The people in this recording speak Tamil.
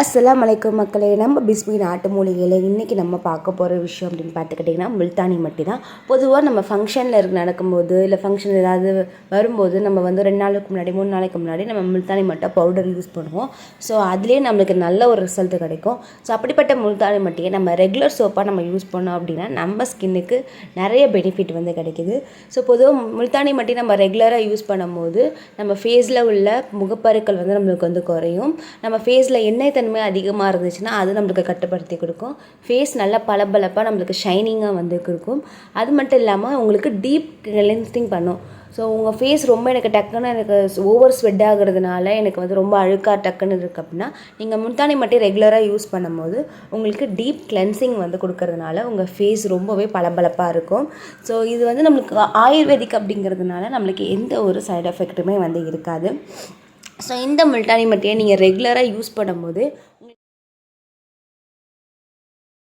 அஸ்லாம் அலைக்கும் மக்களே நம்ம பிஸ்மி நாட்டு மூலிகையில் இன்றைக்கி நம்ம பார்க்க போகிற விஷயம் அப்படின்னு பார்த்துக்கிட்டிங்கன்னா முல்தானி மட்டி தான் பொதுவாக நம்ம ஃபங்க்ஷனில் இருக்க நடக்கும்போது இல்லை ஃபங்க்ஷன் ஏதாவது வரும்போது நம்ம வந்து ரெண்டு நாளுக்கு முன்னாடி மூணு நாளைக்கு முன்னாடி நம்ம முல்தானி மட்டை பவுடர் யூஸ் பண்ணுவோம். ஸோ அதுலேயே நம்மளுக்கு நல்ல ஒரு ரிசல்ட் கிடைக்கும். ஸோ அப்படிப்பட்ட முல்தானி மட்டியை நம்ம ரெகுலர் சோப்பாக நம்ம யூஸ் பண்ணோம் அப்படின்னா நம்ம ஸ்கின்னுக்கு நிறைய பெனிஃபிட் வந்து கிடைக்குது. ஸோ பொதுவாக முல்தானி மட்டி நம்ம ரெகுலராக யூஸ் பண்ணும்போது நம்ம ஃபேஸில் உள்ள முகப்பருக்கள் வந்து நம்மளுக்கு வந்து குறையும். நம்ம ஃபேஸில் எண்ணெய் தன்மை அதிகமாக இருந்துச்சுன்னா அது நம்மளுக்கு கட்டுப்படுத்தி கொடுக்கும். ஃபேஸ் நல்லா பளபளப்பாக நம்மளுக்கு ஷைனிங்காக வந்து கொடுக்கும். அது மட்டும் இல்லாமல் உங்களுக்கு டீப் கிளென்சிங் பண்ணும். ஸோ உங்கள் ஃபேஸ் ரொம்ப எனக்கு டக்குன்னு எனக்கு ஓவர் ஸ்வெட் ஆகுறதுனால எனக்கு வந்து ரொம்ப அழுக்காக டக்குன்னு இருக்குது அப்படின்னா நீங்கள் முல்தானி மட்டும் ரெகுலராக யூஸ் பண்ணும்போது உங்களுக்கு டீப் கிளென்சிங் வந்து கொடுக்கறதுனால உங்கள் ஃபேஸ் ரொம்பவே பளபளப்பாக இருக்கும். ஸோ இது வந்து நம்மளுக்கு ஆயுர்வேதிக் அப்படிங்கிறதுனால நம்மளுக்கு எந்த ஒரு சைடு எஃபெக்ட்டுமே வந்து இருக்காது. ஸோ இந்த முல்டானி மட்டியை நீங்கள் ரெகுலராக யூஸ் பண்ணும்போது